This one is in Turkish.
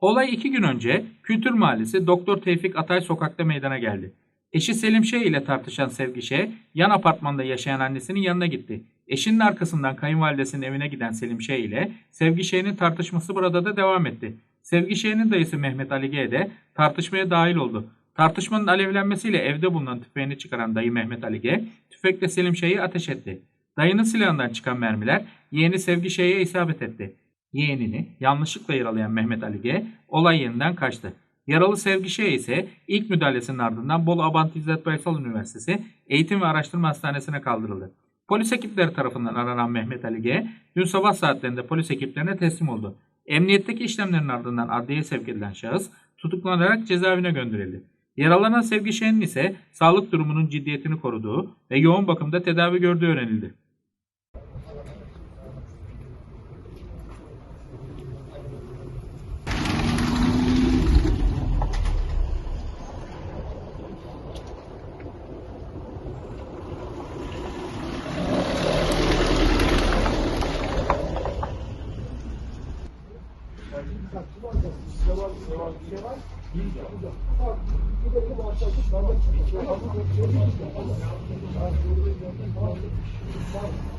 Olay iki gün önce Kültür Mahallesi Doktor Tevfik Atay sokakta meydana geldi. Eşi Selim Şeh ile tartışan Sevgi Şeh, yan apartmanda yaşayan annesinin yanına gitti. Eşinin arkasından kayınvalidesinin evine giden Selim Şeh ile Sevgi Şeh'in tartışması burada da devam etti. Sevgi Şeh'in dayısı Mehmet Ali G de tartışmaya dahil oldu. Tartışmanın alevlenmesiyle evde bulunan tüfeğini çıkaran dayı Mehmet Ali G, tüfekle Selim Şeh'i ateş etti. Dayının silahından çıkan mermiler yeğeni Sevgi Şeh'e isabet etti. Yeğenini yanlışlıkla yaralayan Mehmet Ali G olay yerinden kaçtı. Yaralı Sevgi Şeh ise ilk müdahalesinin ardından Bolu Abant İzzet Baysal Üniversitesi Eğitim ve Araştırma Hastanesi'ne kaldırıldı. Polis ekipleri tarafından aranan Mehmet Ali G dün sabah saatlerinde polis ekiplerine teslim oldu. Emniyetteki işlemlerin ardından adliyeye sevk edilen şahıs tutuklanarak cezaevine gönderildi. Yaralanan Sevgi Şen'in ise sağlık durumunun ciddiyetini koruduğu ve yoğun bakımda tedavi gördüğü öğrenildi. bir katkı var da bir şey var, bir şey var, bir şey var. Bir şey var. Tamam, bir de bu açacak. Ben de bir şey var. Bir şey var. Thank you.